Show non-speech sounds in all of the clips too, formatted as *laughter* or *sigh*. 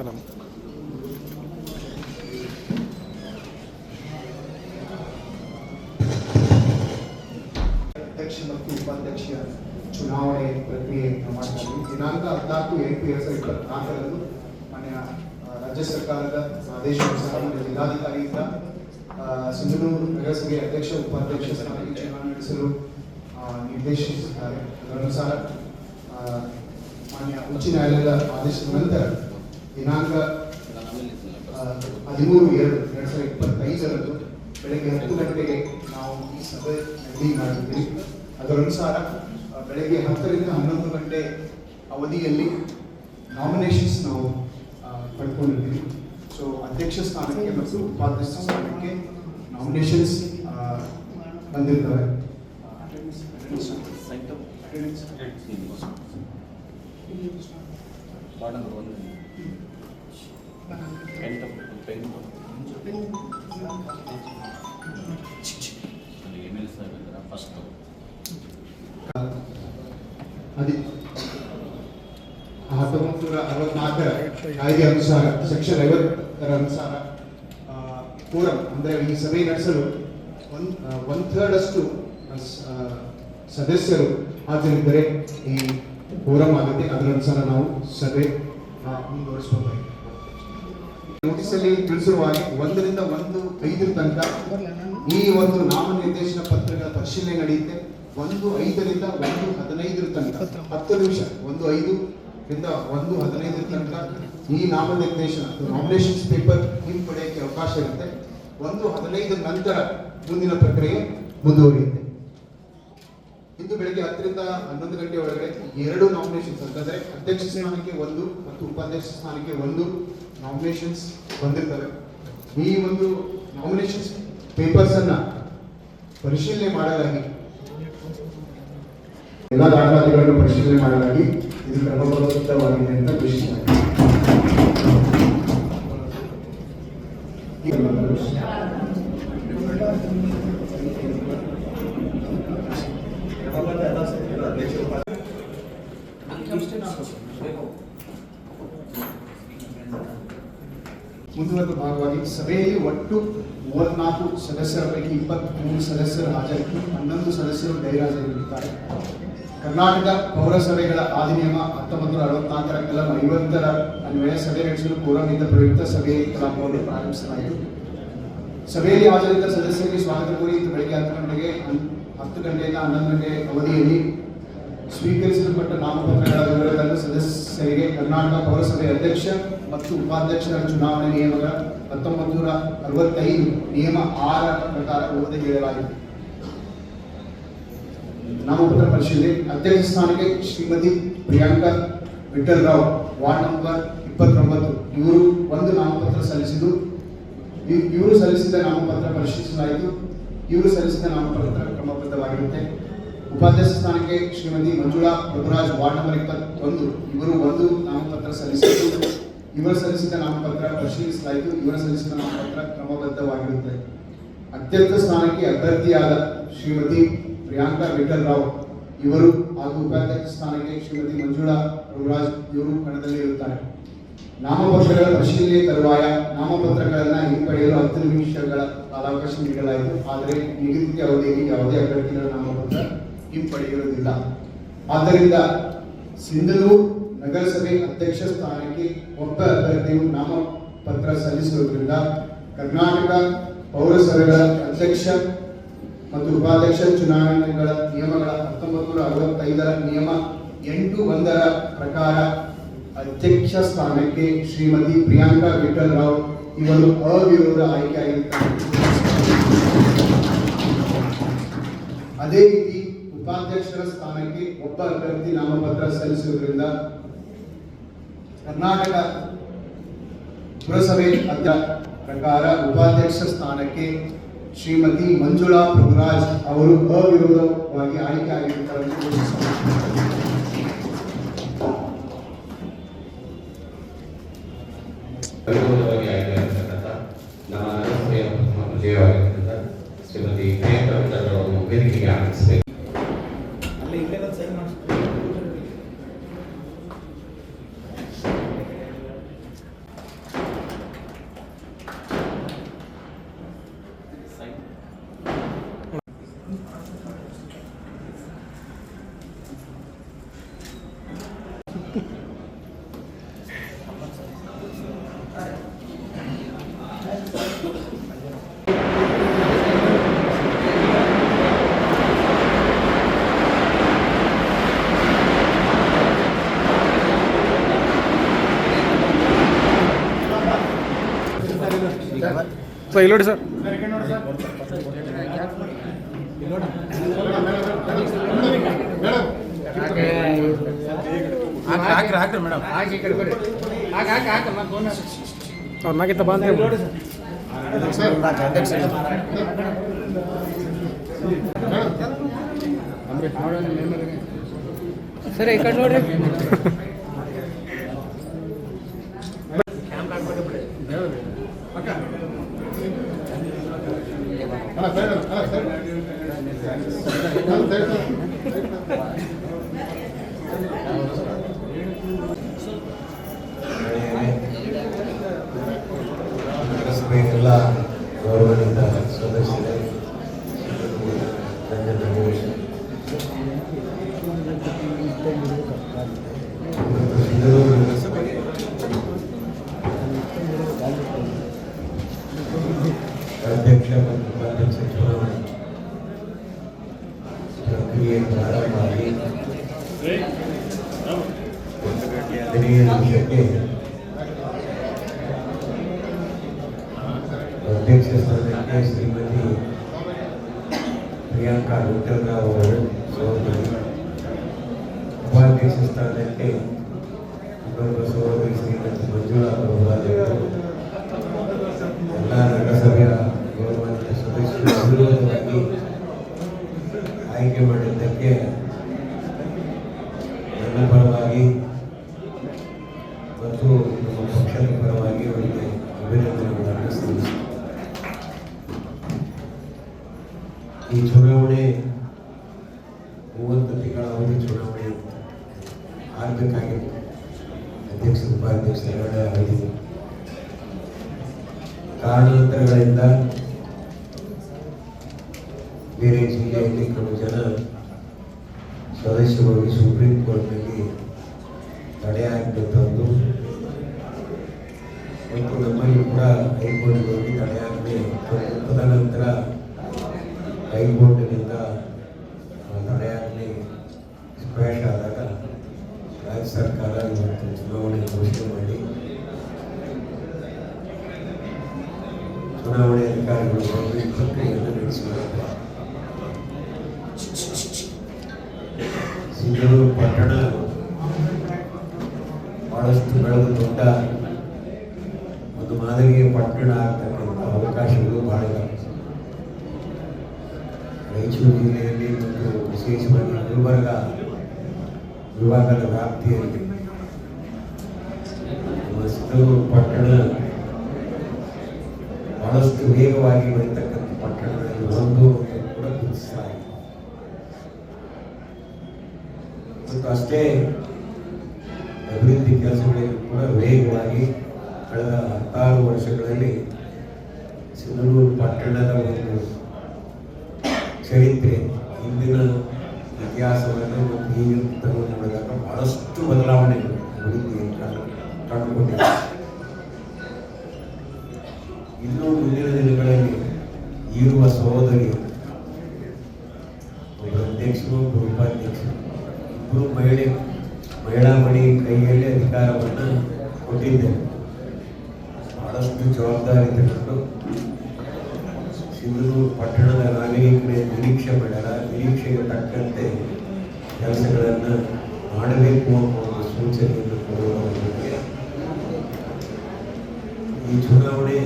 ಕಲಂ ಅಧ್ಯಕ್ಷ ಮತ್ತು ಉಪಾಧ್ಯಕ್ಷ ಚುನಾವಣೆ ಪ್ರಕ್ರಿಯೆಯನ್ನು ಮಾಡ್ತಾ ಇದ್ದೀವಿ ದಿನಾಂಕ ಹದಿನಾಲ್ಕು ಎಂಟು ಎರಡ್ ಸಾವಿರದ ಇಪ್ಪತ್ನಾಲ್ಕರಂದು ಮಾನ್ಯ ಆ, ರಾಜ್ಯ ಸರ್ಕಾರದ ಆದೇಶಾನುಸಾರ ಮಾನ್ಯ ಜಿಲ್ಲಾಧಿಕಾರಿಯಿಂದ ಆ, ಸಿಂಧನೂರು ನಗರಸಭೆ ಅಧ್ಯಕ್ಷ ಉಪಾಧ್ಯಕ್ಷ ಸ್ಥಾನಕ್ಕೆ ಚುನಾವಣೆ ನಡೆಸಲು ಆ, ನಿರ್ದೇಶಿಸಿದ್ದಾರೆ ಅದರನುಸಾರ ಆ, ಮಾನ್ಯ ಉಚ್ಚ ನ್ಯಾಯಾಲಯದ ಆದೇಶದ ನಂತರ ದಿನಾಂಕ ಹದಿಮೂರು ಎರಡು ಎರಡು ಸಾವಿರದ ಇಪ್ಪತ್ತೈದರಂದು ಬೆಳಗ್ಗೆ ಹತ್ತು ಗಂಟೆಗೆ ನಾವು ಈ ಸಭೆ ನಡೀ ಮಾಡಿದ್ವಿ ಅದರನುಸಾರ ಬೆಳಗ್ಗೆ ಹತ್ತರಿಂದ ಹನ್ನೊಂದು ಗಂಟೆ ಅವಧಿಯಲ್ಲಿ ನಾಮಿನೇಷನ್ಸ್ ನಾವು ಪಡ್ಕೊಂಡಿದ್ದೀವಿ ಸೊ ಅಧ್ಯಕ್ಷ ಸ್ಥಾನಕ್ಕೆ ಮತ್ತು ಉಪಾಧ್ಯಕ್ಷ ಸ್ಥಾನಕ್ಕೆ ನಾಮಿನೇಷನ್ಸ್ ಬಂದಿರ್ತವೆ ವಾರ್ಡ್ ನಂಬರ್ ಎಂಟು ಪೆನ್ ಅಲ್ಲಿ ಎಂ ಎಲ್ ಸಾಹೇಬ್ ಇದ್ದಾರೆ ಫಸ್ಟ್ ಅದಿ. ಹತ್ತೊಂಬತ್ತು ನೂರ ಅರವತ್ನಾಲ್ಕರ ಕಾಯ್ದೆ ಅನುಸಾರ ಸೆಕ್ಷನ್ ಐವತ್ತರ ಅನುಸಾರ ಕೋರಂ ಅಂದರೆ ಈ ಸಭೆ ನಡೆಸಲು ಒನ್ ಒನ್ ಥರ್ಡ್ ಅಷ್ಟು ಸದಸ್ಯರು ಹಾಜರಿದ್ದರೆ ಈ ಪೂರಂ ಆಗುತ್ತೆ. ಅದರ ಅನುಸಾರ ನಾವು ಸಭೆ ಮುಂದುವರಿಸಬಹುದಾಗಿದೆ ನೋಟಿಸಲ್ಲಿ ತಿಳಿಸಿರುವ ಒಂದರಿಂದ ಒಂದು ಐದರ ತನಕ ಈ ಒಂದು ನಾಮನಿರ್ದೇಶನ ಪತ್ರಗಳ ಪರಿಶೀಲನೆ ನಡೆಯುತ್ತೆ. ಒಂದು ಐದರಿಂದ ಒಂದು ಹದಿನೈದರ ತನಕ. ಹತ್ತು ನಿಮಿಷ, ಒಂದು ಐದು ಇಂದ ಒಂದು ಹದಿನೈದರ ತನಕ ಈ ನಾಮನಿರ್ದೇಶನ ನಾಮಿನೇಷನ್ಸ್ ಪೇಪರ್ ಹಿಂಪಡೆಯಕ್ಕೆ ಅವಕಾಶ ಇರುತ್ತೆ. ಒಂದು ಹದಿನೈದರ ನಂತರ ಮುಂದಿನ ಪ್ರಕ್ರಿಯೆ ಮುಂದುವರಿಯುತ್ತೆ. ಇಂದು ಬೆಳಗ್ಗೆ ಹತ್ತರಿಂದ ಹನ್ನೊಂದು ಗಂಟೆ ಒಳಗಡೆ ಎರಡು ನಾಮಿನೇಷನ್ಸ್ ಅಂತಂದ್ರೆ ಅಧ್ಯಕ್ಷ ಸ್ಥಾನಕ್ಕೆ ಒಂದು ಮತ್ತು ಉಪಾಧ್ಯಕ್ಷ ಸ್ಥಾನಕ್ಕೆ ಒಂದು. ನಾಮಿನೇಷನ್ಸ್ ಬಂದಿರ್ತವೆ. ಈ ಒಂದು ನಾಮಿನೇಷನ್ಸ್ ಪೇಪರ್ಸ್ ಅನ್ನ ಪರಿಶೀಲನೆ ಮಾಡಲಾಗಿ ಎಲ್ಲ ದಾಖಲಾತಿಗಳನ್ನು ಪರಿಶೀಲನೆ ಮಾಡಲಾಗಿ ಇದು ಕ್ರಮಬದ್ಧವಾಗಿದೆ ಅಂತ ಘೋಷಿಸಲಾಗಿದೆ. ಮುಂದುವರೆದ ಭಾಗವಾಗಿ ಸಭೆಯಲ್ಲಿ ಒಟ್ಟು ಮೂವತ್ನಾಲ್ಕು ಸದಸ್ಯರ ಪೈಕಿ ಇಪ್ಪತ್ಮೂರು ಸದಸ್ಯರು ಹಾಜರಿದ್ದು ಹನ್ನೊಂದು ಸದಸ್ಯರು ಗೈರಾಜರಿರುತ್ತಾರೆ ಕರ್ನಾಟಕ ಪೌರಸಭೆಗಳ ಅಧಿನಿಯಮ ಹತ್ತೊಂಬತ್ತು ನೂರ ಅರವತ್ನಾಲ್ಕರ ಕಲಂ ಐವತ್ತರ ಅನ್ವಯ ಸಭೆ ನಡೆಸಲು ಕೋರಮಿದ್ದ ಪ್ರಯುಕ್ತ ಸಭೆ ಕಲಾಪವನ್ನು ಪ್ರಾರಂಭಿಸಲಾಯಿತು. ಸಭೆಯಲ್ಲಿ ಹಾಜರಿದ್ದ ಸದಸ್ಯರಿಗೆ ಸ್ವಾಗತ ಕೋರಿ ಬೆಳಗ್ಗೆ ಹತ್ತು ಗಂಟೆಗೆ, ಹತ್ತು ಗಂಟೆಯಿಂದ ಹನ್ನೊಂದು ಗಂಟೆ ಅವಧಿಯಲ್ಲಿ ಸ್ವೀಕರಿಸಲ್ಪಟ್ಟ ನಾಮಪತ್ರಗಳ ವಿವರಗಳನ್ನು ಸದಸ್ಯರಿಗೆ ಕರ್ನಾಟಕ ಪೌರಸಭೆ ಅಧ್ಯಕ್ಷ ಮತ್ತು ಉಪಾಧ್ಯಕ್ಷರ ಚುನಾವಣೆ ನಿಯಮಗಳ ಹತ್ತೊಂಬತ್ತು ನೂರ ಅರವತ್ತೈದು ನಿಯಮ ಆರ ಪ್ರಕಾರ ಓದಿ ಹೇಳಲಾಗಿದೆ. ನಾಮಪತ್ರ ಪರಿಶೀಲನೆ ಅಧ್ಯಕ್ಷ ಸ್ಥಾನಕ್ಕೆ ಶ್ರೀಮತಿ ಪ್ರಿಯಾಂಕಾ ವಿಠಲ್ ರಾವ್ ವಾರ್ಡ್ ನಂಬರ್ ಇಪ್ಪತ್ತೊಂಬತ್ತು. ಇವರು ಒಂದು ನಾಮಪತ್ರ ಸಲ್ಲಿಸಿದ್ದು ಇವರು ಸಲ್ಲಿಸಿದ ನಾಮಪತ್ರ ಪರಿಶೀಲಿಸಲಾಯಿತು. ಇವರು ಸಲ್ಲಿಸಿದ ನಾಮಪತ್ರ ಕ್ರಮಬದ್ಧವಾಗಿರುತ್ತೆ. ಉಪಾಧ್ಯಕ್ಷ ಸ್ಥಾನಕ್ಕೆ ಶ್ರೀಮತಿ ಮಂಜುಳಾ ಪ್ರಭುರಾಜ್ ವಾರ್ಡ್ ನಂಬರ್ ಇಪ್ಪತ್ತೊಂದು. ಇವರು ಒಂದು ನಾಮಪತ್ರ ಸಲ್ಲಿಸಿದ್ದು, ಇವರು ಸಲ್ಲಿಸಿದ ನಾಮಪತ್ರ ಪರಿಶೀಲಿಸಲಾಯಿತು. ಇವರು ಸಲ್ಲಿಸಿದ ನಾಮಪತ್ರ ಕ್ರಮಬದ್ಧವಾಗಿರುತ್ತದೆ ಅತ್ಯಂತ ಸ್ಥಾನಕ್ಕೆ ಅಭ್ಯರ್ಥಿಯಾದ ಶ್ರೀಮತಿ ಪ್ರಿಯಾಂಕಾ ವಿಠಲ್ ರಾವ್ ಇವರು ಹಾಗೂ ಉಪಾಧ್ಯಕ್ಷ ಸ್ಥಾನಕ್ಕೆ ಶ್ರೀಮತಿ ಮಂಜುಳಾ ಪ್ರಭುರಾಜ್ ಇವರು ಕಣದಲ್ಲಿ ಇರುತ್ತಾರೆ ನಾಮಪತ್ರಗಳ ಪರಿಶೀಲನೆ ತರುವಾಯ ನಾಮಪತ್ರಗಳನ್ನು ಹಿಂಪಡೆಯಲು ಹತ್ತು ನಿಮಿಷಗಳ ಕಾಲಾವಕಾಶ ನೀಡಲಾಯಿತು. ಆದರೆ ನಿಗದಿತ ಅವಧಿಯಲ್ಲಿ ಯಾವುದೇ ಅಭ್ಯರ್ಥಿಗಳ ನಾಮಪತ್ರ ಹಿಂಪಡೆಯುವುದಿಲ್ಲ ಆದ್ದರಿಂದ ಸಿಂಧನೂರು ನಗರಸಭೆ ಅಧ್ಯಕ್ಷ ಸ್ಥಾನಕ್ಕೆ ಒಬ್ಬ ಅಭ್ಯರ್ಥಿಯು ನಾಮಪತ್ರ ಸಲ್ಲಿಸುವುದರಿಂದ ಕರ್ನಾಟಕ ಪೌರಸಭೆಗಳ ಅಧ್ಯಕ್ಷ ಮತ್ತು ಉಪಾಧ್ಯಕ್ಷ ಚುನಾವಣೆಗಳ ನಿಯಮಗಳ ಹತ್ತೊಂಬತ್ತು ನೂರ ಅರವತ್ತೈದರ ನಿಯಮ ಎಂಟು ಒಂದರ ಪ್ರಕಾರ ಅಧ್ಯಕ್ಷ ಸ್ಥಾನಕ್ಕೆ ಶ್ರೀಮತಿ ಪ್ರಿಯಾಂಕಾ ವಿಠಲ್ ರಾವ್ ಇವರು ಅವಿರೋಧ ಆಯ್ಕೆಯಾಗಿರುತ್ತಾರೆ. ಅದೇ ರೀತಿ ಉಪಾಧ್ಯಕ್ಷರ ಸ್ಥಾನಕ್ಕೆ ಒಬ್ಬ ಅಭ್ಯರ್ಥಿ ನಾಮಪತ್ರ ಸಲ್ಲಿಸುವುದರಿಂದ ಕರ್ನಾಟಕ ಪುರಸಭೆ ಪ್ರಕಾರ ಉಪಾಧ್ಯಕ್ಷ ಸ್ಥಾನಕ್ಕೆ ಶ್ರೀಮತಿ ಮಂಜುಳಾ ಪ್ರಭುರಾಜ್ ಅವರು ಅವಿರೋಧವಾಗಿ ಆಯ್ಕೆ ಆಗಿರುತ್ತಾರೆ ಎಂದು ಘೋಷಿಸಲಾಗಿದೆ. ಅವಿರೋಧವಾಗಿ ಆಯ್ಕೆಯಾಗಿರ್ತಕ್ಕಂಥ ನಮ್ಮ ನಗರಸಭೆಯ ಪ್ರಥಮ ವಿಜಯವಾಗಿರ್ತಕ್ಕಂಥ ಶ್ರೀಮತಿ ಪ್ರಿಯಾಂಕಾ ವಿಠಲ್ ಅವರನ್ನು ವೇದಿಕೆಗೆ ಆಗಮಿಸಬೇಕು ಸರ್ ಇಲ್ಲಿ ನೋಡಿ ಸರ್ ಹಾಕ್ರಿ ಹಾಕ್ರಿ ಮೇಡಮ್ ಹಾಕಿ ಈ ಕಡೆ ಬರ್ರಿ ಹಾಕಿ ಹಾಕಿ ಹಾಕಿ ಮತ್ತೆ ಫೋನ್ ಅವ್ರ ಬಾ ಅಂತ ಹೇಳಿ. ಸರಿ ಈ ಕಡೆ ನೋಡ್ರಿ *laughs* どうですか? Three. Number. ಮತ್ತು ನಮ್ಮ ಪಕ್ಷದ ಪರವಾಗಿ ಅವರಿಗೆ ಅಭಿನಂದನೆಗಳನ್ನು ಸಲ್ಲಿಸುತ್ತೇನೆ ಈ ಚುನಾವಣೆ ಮೂವತ್ತು ತಿಂಗಳ ಅವಧಿ ಚುನಾವಣೆ ಆಗಬೇಕಾಗಿತ್ತು ಅಧ್ಯಕ್ಷ ಉಪಾಧ್ಯಕ್ಷ ಎರಡೇ ಅವಧಿ ಕಾರಣಾಂತರಗಳಿಂದ ಬೇರೆ ಜಿಲ್ಲೆಯಲ್ಲಿ ಕೆಲವು ಜನ ಸದಸ್ಯರು ಸುಪ್ರೀಂ ಕೋರ್ಟ್ನಲ್ಲಿ ತಡೆಯಾಜ್ಞೆ ತಂದು ಮತ್ತು ನಮ್ಮಲ್ಲಿ ಕೂಡ ಹೈಕೋರ್ಟ್ಗೆ ಹೋಗಿ ತಡೆಯಾಜ್ಞೆ ತಂದು ತದನಂತರ ಹೈಕೋರ್ಟಿನಿಂದ ಆ ತಡೆಯಾಜ್ಞೆ ಸ್ಕ್ವ್ಯಾಶ್ ಆದಾಗ ರಾಜ್ಯ ಸರ್ಕಾರ ಇವತ್ತು ಚುನಾವಣೆ ಘೋಷಣೆ ಮಾಡಿ ಚುನಾವಣೆ ಅಧಿಕಾರಿಗಳು ಬಂದು ಈ ಪ್ರಕ್ರಿಯೆಯನ್ನು ನಡೆಸಿದ್ದಾರೆ ಸಿಂಧೂರು ಪಟ್ಟಣ ಬಹಳಷ್ಟು ಬೆಳೆದು ದೊಡ್ಡ ಒಂದು ಮಾದರಿಯ ಪಟ್ಟಣ ಆಗ್ತಕ್ಕಂಥ ಅವಕಾಶಗಳು ಬಹಳ ಇದಾವೆ ರಾಯಚೂರು ಜಿಲ್ಲೆಯಲ್ಲಿ ಮತ್ತು ವಿಶೇಷವಾಗಿ ಗುಲ್ಬರ್ಗ ವಿಭಾಗದ ವ್ಯಾಪ್ತಿಯಲ್ಲಿ ನಮ್ಮ ಸಿಂಧೂರು ಪಟ್ಟಣ ಬಹಳಷ್ಟು ವೇಗವಾಗಿ ಬೆಳೀತಕ್ಕಂಥ ಪಟ್ಟಣಗಳಲ್ಲಿ ಒಂದು ಅಂತ ಕೂಡ ಗುರುತಿಸಲಾಗಿದೆ ಮತ್ತು ಅಷ್ಟೇ ಇತಿಹಾಸವನ್ನು ಮತ್ತು ಈಗಿನ ತಗೊಂಡು ನೋಡಿದಾಗ ಬಹಳಷ್ಟು ಕಂಡು ಕಂಡುಕೊಂಡಿದೆ. ಇನ್ನೂ ಮುಂದಿನ ದಿನಗಳಲ್ಲಿ ಇರುವ ಸಹೋದರಿ ಒಬ್ಬ ಅಧ್ಯಕ್ಷರು ಒಬ್ಬ ಉಪಾಧ್ಯಕ್ಷರು, ಇಬ್ಬರು ಮಹಿಳೆ, ಮಹಿಳಾ ಮಣಿ ಕೈಯಲ್ಲಿ ಅಧಿಕಾರವನ್ನು ಕೊಟ್ಟಿದ್ದೇವೆ ಬಹಳಷ್ಟು ಜವಾಬ್ದಾರಿ ತಗೊಂಡು ಸಿಂಧನೂರು ಪಟ್ಟಣದ ನಾಗರಿಕರ ನಿರೀಕ್ಷೆ ಮಾಡಲ್ಲ ನಿರೀಕ್ಷೆಗೆ ತಕ್ಕಂತೆ ಕೆಲಸಗಳನ್ನು ಮಾಡಬೇಕು ಅನ್ನೋ ಸೂಚನೆಯನ್ನು ಕೊಡುವ ಜೊತೆಗೆ ಈ ಚುನಾವಣೆ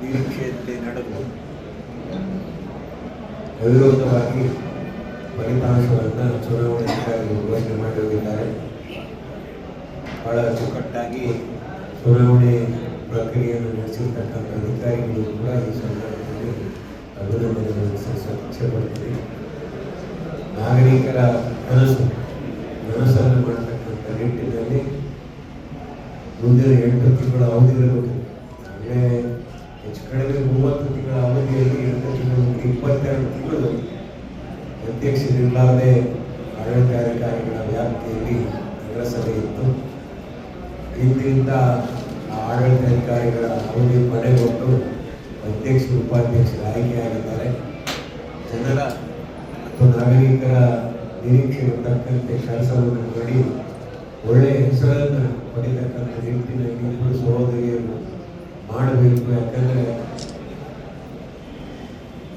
ನಿರೀಕ್ಷೆಯಂತೆ ನಡೆದು ಅವಿರೋಧವಾಗಿ ಫಲಿತಾಂಶವನ್ನು ಚುನಾವಣೆ ಘೋಷಣೆ ಮಾಡಿ ಬಹಳ ಅಚ್ಚುಕಟ್ಟಾಗಿ ಚುನಾವಣೆ ಪ್ರಕ್ರಿಯೆಯನ್ನು ನಡೆಸಿರ್ತಕ್ಕಂಥ ಅಧಿಕಾರಿಗಳು ಕೂಡ ಈ ಸಲ್ಲಿಸಲ್ಪಡ್ತೀವಿ ನಾಗರಿಕರ ಕನಸು ಕನಸನ್ನು ಮಾಡತಕ್ಕಂಥ ನಿಟ್ಟಿನಲ್ಲಿ ಮುಂದಿನ ಎಂಟು ತಿಂಗಳ ಅವಧಿ ಇರಬೇಕು. ಅಂದರೆ ಹೆಚ್ಚು ಕಡಿಮೆ ಮೂವತ್ತು ತಿಂಗಳ ಅವಧಿಯಲ್ಲಿ ಎಂಟು ತಿಂಗಳು, ಇಪ್ಪತ್ತೆರಡು ತಿಂಗಳು ಅಧ್ಯಕ್ಷರಿಲ್ಲದೆ ಆಡಳಿತಾಧಿಕಾರಿಗಳ ವ್ಯಾಪ್ತಿಯಲ್ಲಿ ನಗರಸಭೆ ಇತ್ತು. ಇಂದಿನಿಂದ ಆ ಆಡಳಿತಾಧಿಕಾರಿಗಳ ಅವಧಿ ಪಡೆಗೊಂಡು ಅಧ್ಯಕ್ಷರು ಉಪಾಧ್ಯಕ್ಷರು ಆಯ್ಕೆಯಾಗಿದ್ದಾರೆ. ಜನರ ಮತ್ತು ನಾಗರಿಕರ ನಿರೀಕ್ಷೆಗೆ ತಕ್ಕಂತೆ ಕೆಲಸವನ್ನು ಮಾಡಿ ಒಳ್ಳೆಯ ಹೆಸರನ್ನು ಪಡಿತಕ್ಕಂಥ ನಿಟ್ಟಿನಲ್ಲಿ ಇಬ್ಬರು ಸಹೋದರಿಯನ್ನು ಮಾಡಬೇಕು. ಯಾಕಂದರೆ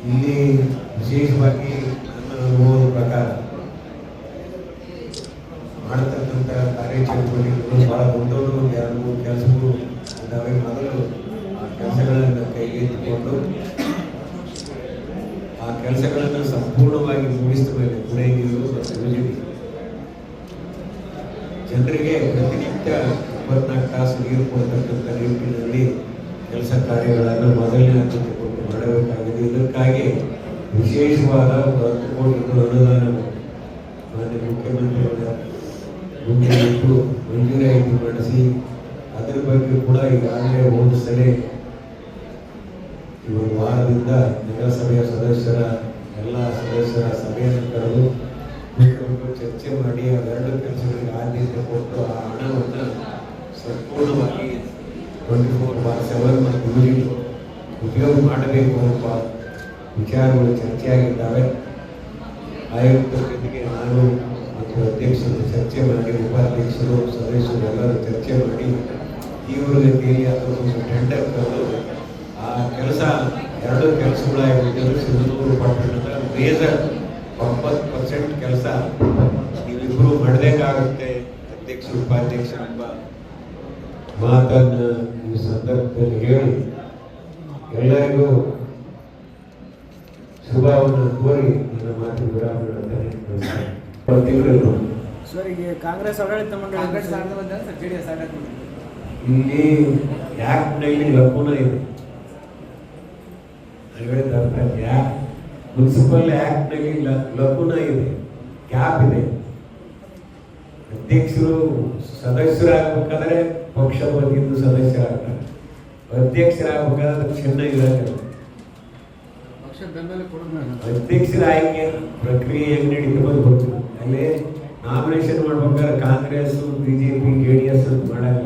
ಇಲ್ಲಿ ವಿಶೇಷವಾಗಿ ನನ್ನ ಅನುಭವದ ಪ್ರಕಾರ ಮಾಡತಕ್ಕಂಥ ಕಾರ್ಯಚಟುವಟಿಕೆಗಳು ಬಹಳ ದೊಡ್ಡವರು ಒಂದು ಎರಡು ಮೂರು ಕೆಲಸಗಳು ಇದ್ದಾವೆ ಮೊದಲು ಆ ಕೆಲಸಗಳನ್ನು ಕೈಗೆತ್ತಿಕೊಂಡು ಆ ಕೆಲಸಗಳನ್ನು ಸಂಪೂರ್ಣವಾಗಿ ಮುಗಿಸಿದ ಮೇಲೆ ಕುಡಿಯ ನೀರು ಮತ್ತು ವಿದ್ಯುತ್ ಜನರಿಗೆ ಪ್ರತಿನಿತ್ಯ ಇಪ್ಪತ್ನಾಲ್ಕು ತಾಸು ನೀರು ಕೊಡ್ತಕ್ಕಂಥ ನಿಟ್ಟಿನಲ್ಲಿ ಕೆಲಸ ಕಾರ್ಯಗಳನ್ನು ಮೊದಲನೇ ಆದ್ಯತೆ ಕೊಟ್ಟು ಮಾಡಬೇಕಾಗಿದೆ ಇದಕ್ಕಾಗಿ ವಿಶೇಷವಾದ ಒಂದು ಹತ್ತು ಕೋಟಿ ಅನುದಾನ ಮಾನ್ಯ ಮುಖ್ಯಮಂತ್ರಿಗಳ ಮುಂದೆ ಇಟ್ಟು ಮಂಜೂರಾಯಿತು ಮಾಡಿಸಿ, ಅದರ ಬಗ್ಗೆ ಕೂಡ ಈಗಾಗಲೇ ಒಂದು ಸಲೇ ಈ ಒಂದು ವಾರದಿಂದ ನಗರಸಭೆಯ ಸದಸ್ಯರ, ಎಲ್ಲ ಸದಸ್ಯರ ಸಭೆಯನ್ನು ಕರೆದು ಚರ್ಚೆ ಮಾಡಿ ಅವೆರಡು ಕೆಲಸಗಳಿಗೆ ಆದ್ಯತೆ ಕೊಟ್ಟು ಆ ಹಣವನ್ನು ಸಂಪೂರ್ಣವಾಗಿ ಟ್ವೆಂಟಿ ಫೋರ್ ಬಾರ್ ಸೆವೆನ್ ಉಪಯೋಗ ಮಾಡಬೇಕು ಎಂಬ ವಿಚಾರಗಳು ಚರ್ಚೆಯಾಗಿದ್ದಾವೆ. ಆಯುಕ್ತರ ಜೊತೆಗೆ ನಾನು ಮತ್ತು ಅಧ್ಯಕ್ಷರು ಚರ್ಚೆ ಮಾಡಿ, ಉಪಾಧ್ಯಕ್ಷರು, ಸದಸ್ಯರು ಎಲ್ಲರೂ ಚರ್ಚೆ ಮಾಡಿ ತೀವ್ರಗತಿಯಲ್ಲಿ ಒಂದು ಟೆಂಡರ್ ತಂದು, ಆ ಕೆಲಸ ಎರಡು ಕೆಲಸಗಳಾಗಿದ್ದು ಸಿಂಧನೂರು ಪಟ್ಟಣದ ಮೇಜರ್ ತೊಂಬತ್ತು ಪರ್ಸೆಂಟ್ ಕೆಲಸ ನೀವಿಬ್ಬರು ಮಾಡಬೇಕಾಗುತ್ತೆ ಅಧ್ಯಕ್ಷ ಉಪಾಧ್ಯಕ್ಷರು ಎಂಬ ಮಾತನ್ನು ಈ ಸಂದರ್ಭದಲ್ಲಿ ಹೇಳಿ. ಎಲ್ಲರಿಗೂ ಶುಭವನ್ನು ಕೋರಿ ನನ್ನ ಮಾತು ಸರ್ ಈಗ ಕಾಂಗ್ರೆಸ್ ಆಡಳಿತ ಮಂಡಳಿ ಕಾಂಗ್ರೆಸ್ ಆಡಳಿತ ಮಂಡಳಿ ಸರ್ ಜೆ ಡಿ ಎಸ್ ಆಡಳಿತ ಮಂಡಳಿ. ಇಲ್ಲಿ ಆ್ಯಕ್ಟ್ನಲ್ಲಿ ಲಕುನ ಇದೆ? ಯಾ ಮುನ್ಸಿಪಲ್ ಆ್ಯಕ್ಟ್ನಲ್ಲಿ ಲಕುನ ಇದೆ? ಗ್ಯಾಪ್ ಇದೆ. ಅಧ್ಯಕ್ಷರು ಸದಸ್ಯರಾಗಬೇಕಾದ್ರೆ ಪಕ್ಷ ಬಂದಿದ್ದು ಸದಸ್ಯರಾಗ್ತಾರೆ. ಅಧ್ಯಕ್ಷರಾಗಬೇಕಾದ್ರೆ ಚಿನ್ನ ಅಧ್ಯಕ್ಷರ ಆಯ್ಕೆ ಪ್ರಕ್ರಿಯೆ ಹೆಂಗ್ ನಡೀತಾ ಅಲ್ಲಿ ನಾಮಿನೇಷನ್ ಮಾಡ್ಬೇಕಾದ್ರೆ Congress BJP J D S ಮಾಡಲ್ಲ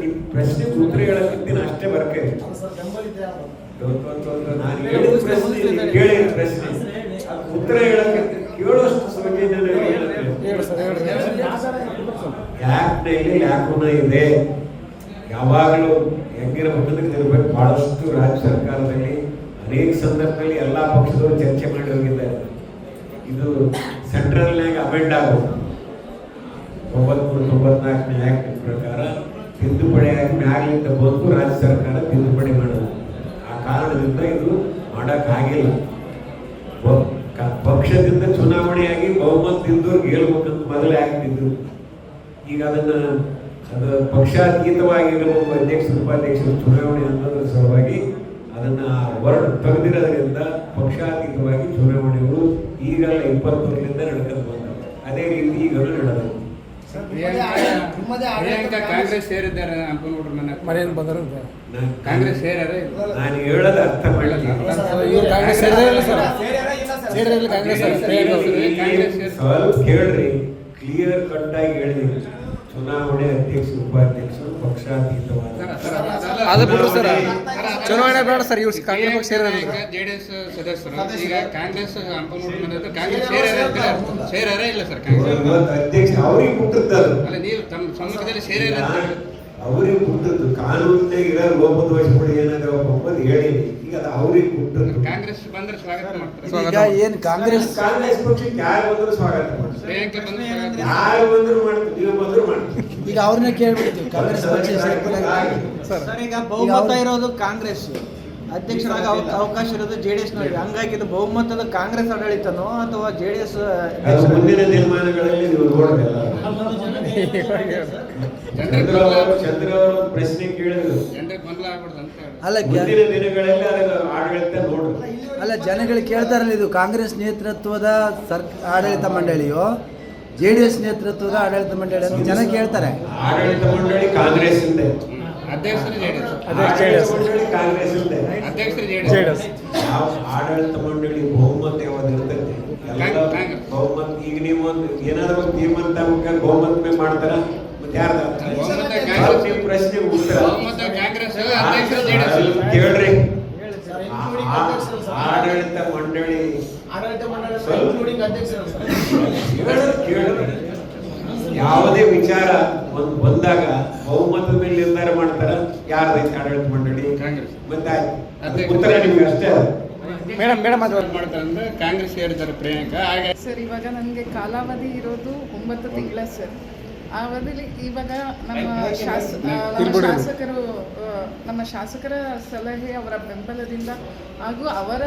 ನಿಮ್ ಪ್ರಶ್ನೆ ಉತ್ತರ ಹೇಳಕ್ಕಿಂತ ಅಷ್ಟೇ ಬರ್ಕೆ. ನಾನು ಪ್ರಶ್ನೆ ನೀವು ಕೇಳಿದ ಪ್ರಶ್ನೆ. ಉತ್ತರ ಹೇಳಕ್ಕೆ ಕೇಳುವಷ್ಟು ಆ್ಯಕ್ಟ್ನಲ್ಲಿ ಇದೆ? ಯಾವಾಗಲೂ ಹೆಂಗಿರಬೇಕಂದ್ರೆ ಇರಬೇಕು. ಬಹಳಷ್ಟು ರಾಜ್ಯ ಸರ್ಕಾರದಲ್ಲಿ, ಅನೇಕ ಸಂದರ್ಭದಲ್ಲಿ ಎಲ್ಲ ಪಕ್ಷದವರು ಚರ್ಚೆ ಮಾಡಿ ಹೋಗಿದ್ದಾರೆ. ಇದು ಸೆಂಟ್ರಲ್ನಾಗ ಅಮೆಂಡ್ ಆಗೋದು. ತೊಂಬತ್ಮೂರು ತೊಂಬತ್ನಾಲ್ಕನೇ ಆ್ಯಕ್ಟ್ ಪ್ರಕಾರ ತಿದ್ದುಪಡಿ ಆಗಿ ಮ್ಯಾಲಿಂದ ಬಂದು ರಾಜ್ಯ ಸರ್ಕಾರ ತಿದ್ದುಪಡಿ ಮಾಡೋದು. ಆ ಕಾರಣದಿಂದ ಇದು ಮಾಡೋಕ್ಕಾಗಿಲ್ಲ ಪಕ್ಷದಿಂದ ಚುನಾವಣೆಯಾಗಿ ಬಹುಮತದಿಂದ ಗೆಲ್ಬೇಕಂತ ಮೊದಲೇ ಆಗ್ತಿದ್ರು ಈಗ ಅದನ್ನ ಅದು ಪಕ್ಷಾತೀತವಾಗಿರಬೇಕು ಅಧ್ಯಕ್ಷರು ಉಪಾಧ್ಯಕ್ಷರು ಚುನಾವಣೆ ಅನ್ನೋದ್ರ ಸಲುವಾಗಿ ಅದನ್ನ ವರ್ಡ್ ತೆಗೆದಿರೋದ್ರಿಂದ ಪಕ್ಷಾತೀತವಾಗಿ ಚುನಾವಣೆಗಳು ಈಗಲ್ಲ ಇಪ್ಪತ್ತೊಂದರಿಂದ ನಡ್ಕೊಂಡು ಬಂದವು. ಅದೇ ರೀತಿ ಈಗಲೂ ನಡೆದವು. ಕಾಂಗ್ರೆಸ್ ಸೇರಿದ್ದಾರೆ ಬಂದರು. ನಾನ್- ಕಾಂಗ್ರೆಸ್ ಸೇರ್ಯಾರ ನಾನು ಹೇಳೋದು ಅರ್ಥ ಸ್ವಲ್ಪ ಕೇಳ್ರಿ ಕ್ಲಿಯರ್ ಕಟ್ ಆಗಿ ಹೇಳಿದೀನಿ ಚುನಾವಣೆ ಅಧ್ಯಕ್ಷ ಉಪಾಧ್ಯಕ್ಷರು ಪಕ್ಷಾತೀತವಾದ ಅದು ಬಿಟ್ರು ಸರ್. ಚುನಾವಣೆ ಬೇಡ ಸರ್ ಇವ್ರು ಕಾಂಗ್ರೆಸ್ ಪಕ್ಷ ಸೇರಿದ್ರೆ ಜೆ ಡಿ ಎಸ್ ಸದಸ್ಯರು ಈಗ ಕಾಂಗ್ರೆಸ್ ಸೇರ್ಯಾರ ಇಲ್ಲ. ಸರ್ ಕಾಂಗ್ರೆಸ್. ಅಧ್ಯಕ್ಷ ಅವ್ರಿಗೆ ಮುಟ್ಟದ್ದದು ಅಲ್ಲ ನೀವು ತಮ್ಮ ಸಮ್ಮುಖದಲ್ಲಿ ಸೇರ್ಯಾರ. ಅವ್ರಿಗೆ ಮುಟ್ಟದ್ದು ಕಾನೂನಿನಾಗ ಇರೋ ಲೋಪದೋಷಗಳು ಏನಾದ್ರು ಒಬ್ಬರು ಹೇಳಿ. ಈಗ ಅದು ಅವ್ರಿಗೆ ಕೊಟ್ಟದ್ದು ಕಾಂಗ್ರೆಸ್ ಬಂದ್ರೆ ಸ್ವಾಗತ ಮಾಡ್ತಾರೆ. ಏನ್ ಕಾಂಗ್ರೆಸ್ ಕಾಂಗ್ರೆಸ್ ಪಕ್ಷಕ್ಕೆ ಯಾರು ಬಂದ್ರು ಸ್ವಾಗತ ಮಾಡ್ತಾರೆ. ಯಾರು ಬಂದ್ರು ಮಾಡ್ತೀವಿ ನೀವು ಬಂದ್ರು ಮಾಡ್ತೀವಿ ಈಗ ಅವ್ರನ್ನ ಕೇಳ್ಬಿಡ್ತೀವಿ ಕಾಂಗ್ರೆಸ್ ಪಕ್ಷ ಸರ್ ಸರ್ ಈಗ ಬಹುಮತ ಇರೋದು ಕಾಂಗ್ರೆಸ್. ಅಧ್ಯಕ್ಷರಾಗ ಅವ- ಅವಕಾಶ ಇರೋದು ಜೆ ಡಿ ಎಸ್ ನವರಿಗೆ ಹಂಗಾಗಿ ಇದು ಬಹುಮತದ ಕಾಂಗ್ರೆಸ್ ಆಡಳಿತನೋ ಅಥವಾ ಜೆಡಿಎಸ್ ಡಿ ಎಸ್ ಮುಂದಿನ ದಿನಮಾನಗಳಲ್ಲಿ ನೀವು ನೋಡಬೇಕಲ್ಲ ಚಂದ್ರ ಅವರು ಪ್ರಶ್ನೆ ಕೇಳಿದ್ರು. ಅಲ್ಲ ಮುಂದಿನ ದಿನಗಳಲ್ಲಿ ಆಡಳಿತ ನೋಡ್ರಿ ಅಲ್ಲ ಜನಗಳು ಕೇಳ್ತಾರಲ್ಲ ಇದು ಕಾಂಗ್ರೆಸ್ ನೇತೃತ್ವದ ಸರ್ ಆಡಳಿತ ಮಂಡಳಿಯೋ ಜೆ ಡಿ ಎಸ್ ನೇತೃತ್ವದ ಆಡಳಿತ ಮಂಡಳಿ ಅಂತ ಜನ ಕೇಳ್ತಾರೆ. ಆಡಳಿತ ಮಂಡಳಿ ಕಾಂಗ್ರೆಸ್ ಇಂದ ಜೆ ಡಿ ಅಧ್ಯಕ್ಷ ಆಡಳಿತ ಮಂಡಳಿ ಕಾಂಗ್ರೆಸ್ ಯಾವ ಆಡಳಿತ ಮಂಡಳಿ ಬಹುಮತ ಯಾವಾಗ ಇರ್ತೈತಿ. ಬಹುಮತ ಈಗ ನೀವು ಒಂದು ಏನಾದ್ರು ಒಂದು ತೀರ್ಮಾನ ತಗೊಂಡ ಬಹುಮತ ಮೇಲೆ ಮಾಡ್ತಾರ? ಮತ್ತೆ ಯಾರ್ದ. ನಿಮ್ಮ ಪ್ರಶ್ನೆ ಉತ್ತರ. ಕೇಳ್ರಿ. ಆಡಳಿತ ಮಂಡಳಿ. ಆಡಳಿತ ಮಂಡಳಿ ಕೇಳೋದು. ಯಾವುದೇ ವಿಚಾರ ಒಂದು ಬಂದಾಗ ಬಹುಮತದ ಮೇಲೆ ನಿರ್ಧಾರ ಮಾಡ್ತಾರ? ಯಾರ್ದೈತೆ ಆಡಳಿತ ಮಂಡಳಿ? ಕಾಂಗ್ರೆಸ್. ಅಧ್ಯಕ್ಷ- ಉತ್ತರ ನಿಮ್ಗೆ ಅಷ್ಟೇ ಮೇಡಮ್ ಮೇಡಮ್ ಅದು ಮಾಡ್ತಾರೆ ಅಂದ್ರೆ ಕಾಂಗ್ರೆಸ್ ಸೇರಿದ್ದಾರೆ ಪ್ರಿಯಾಂಕಾ. ಹಾಗೆ ಸರ್ ಇವಾಗ ನನಗೆ ಕಾಲಾವಧಿ ಇರೋದು ಒಂಬತ್ತು ತಿಂಗಳ ಸರ್. ಆ ಅವಧಿಲಿ ಇವಾಗ ನಮ್ಮ ಶಾಸ ನಮ್ಮ ಶಾಸಕರು ನಮ್ಮ ಶಾಸಕರ ಸಲಹೆ ಅವರ ಬೆಂಬಲದಿಂದ ಹಾಗೂ ಅವರ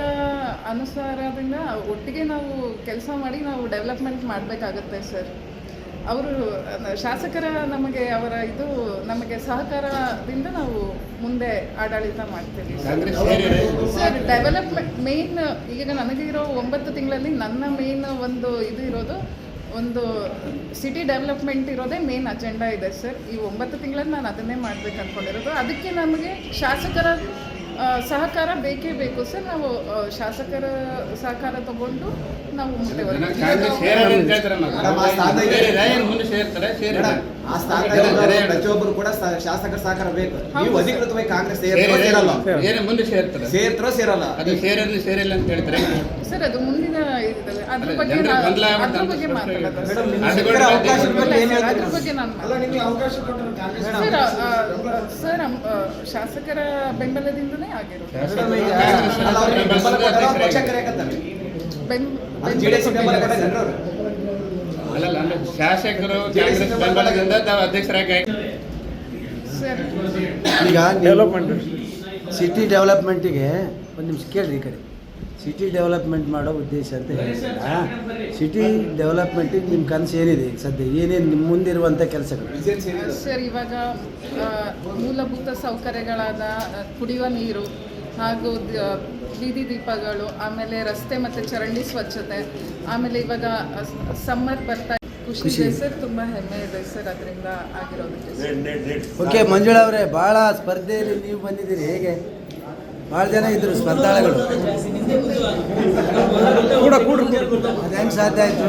ಅನುಸಾರದಿಂದ ಒಟ್ಟಿಗೆ ನಾವು ಕೆಲಸ ಮಾಡಿ ನಾವು ಡೆವಲಪ್ಮೆಂಟ್ ಮಾಡಬೇಕಾಗುತ್ತೆ ಸರ್. ಅವರು ಶಾಸಕರ ನಮಗೆ ಅವರ ಇದು ನಮಗೆ ಸಹಕಾರದಿಂದ ನಾವು ಮುಂದೆ ಆಡಳಿತ ಮಾಡ್ತೀವಿ. ಸರ್. ಡೆವಲಪ್ಮೆಂಟ್ ಮೇನ್ ಈಗ ನನಗೆ ಇರೋ ಒಂಬತ್ತು ತಿಂಗಳಲ್ಲಿ ನನ್ನ ಮೇನ್ ಒಂದು ಇದು ಇರೋದು ಒಂದು ಸಿಟಿ ಡೆವಲಪ್ಮೆಂಟ್ ಇರೋದೇ ಮೇನ್ ಅಜೆಂಡಾ ಇದೆ ಸರ್. ಈ ಒಂಬತ್ತು ತಿಂಗಳಲ್ಲಿ ನಾನು ಅದನ್ನೇ ಮಾಡ್ಬೇಕು ಅಂದ್ಕೊಂಡಿರೋದು ಅದಕ್ಕೆ ನಮಗೆ ಶಾಸಕರ ಸಹಕಾರ ಬೇಕೇ ಬೇಕು ಸರ್. ನಾವು ಶಾಸಕರ ಸಹಕಾರ ತಗೊಂಡು ನಾವು ಮುಂದೆ ಆ ಸ್ಥಾನದಲ್ಲಿ ಪ್ರತಿಯೊಬ್ಬರು ಕೂಡ ಶಾಸಕರ ಸಹಕಾರ ಬೇಕು. ನೀವು ಅಧಿಕೃತವಾಗಿ ಕಾಂಗ್ರೆಸ್ ಸೇರಲ್ಲ. ಏನು ಮುಂದೆ ಸೇರ್ತಾರೆ. ಸೇರ್ತಾರೋ ಸೇರಲ್ಲ. ಅದು ಸೇರಿರಲಿ ಸೇರಿಲ್ಲ ಅಂತ ಹೇಳ್ತಾರೆ. ಸರ್ ಅದು ಮುಂದಿನ. ಅದ್ರ ಬಗ್ಗೆ ಅದ್ರ ಬಗ್ಗೆ ಅದ್ರ ಬಗ್ಗೆ ನಾನು. ಸರ್ ಸರ್ ಶಾಸಕರ ಬೆಂಬಲದಿಂದನೇ ಆಗಿರೋದು. ಬೆಂಬಲ ಶಾಸಕರು ಕಾಂಗ್ರೆಸ್ ಬೆಂಬಲದಿಂದ ತಾವು ಅಧ್ಯಕ್ಷರಾಗಿ ಸರ್ ಈಗ ಡೆವಲಪ್ಮೆಂಟ್ ಸಿಟಿ ಡೆವಲಪ್ಮೆಂಟಿಗೆ ಒಂದು ನಿಮಿಷ ಕೇಳಿರಿ ಈ ಕಡೆ. ಸಿಟಿ ಡೆವಲಪ್ಮೆಂಟ್ ಮಾಡೋ ಉದ್ದೇಶ ಅಂತ ಹೇಳ್ತೀರಾ ಸಿಟಿ ಡೆವಲಪ್ಮೆಂಟಿಗೆ ನಿಮ್ಮ ಕನಸು ಏನಿದೆ ಈಗ ಸದ್ಯ? ಏನೇನು ನಿಮ್ಮ ಮುಂದಿರುವಂಥ ಕೆಲಸಗಳು? ಸರ್ ಇವಾಗ ಮೂಲಭೂತ ಸೌಕರ್ಯಗಳಾದ ಕುಡಿಯುವ ನೀರು ಹಾಗೂ ಬೀದಿ ದೀಪಗಳು ಆಮೇಲೆ ರಸ್ತೆ ಮತ್ತು ಚರಂಡಿ ಸ್ವಚ್ಛತೆ ಆಮೇಲೆ ಇವಾಗ ಸಮ್ಮರ್ ಬರ್ತಾ ಖುಷಿ. ಇದೆ ಸರ್ ತುಂಬ ಹೆಮ್ಮೆ ಇದೆ ಸರ್ ಅದರಿಂದ ಆಗಿರೋದಕ್ಕೆ ಸರ್. ಓಕೆ ಮಂಜುಳಾ ಅವರೇ ಬಹಳ ಸ್ಪರ್ಧೆಯಲ್ಲಿ ನೀವು ಬಂದಿದ್ದೀರಿ ಹೇಗೆ? ಬಹಳ ಜನ ಇದ್ರು ಸ್ಪರ್ಧಾಳುಗಳು. ಕೂಡ ಅದು ಹೆಂಗೆ ಸಾಧ್ಯ ಆಯಿತು?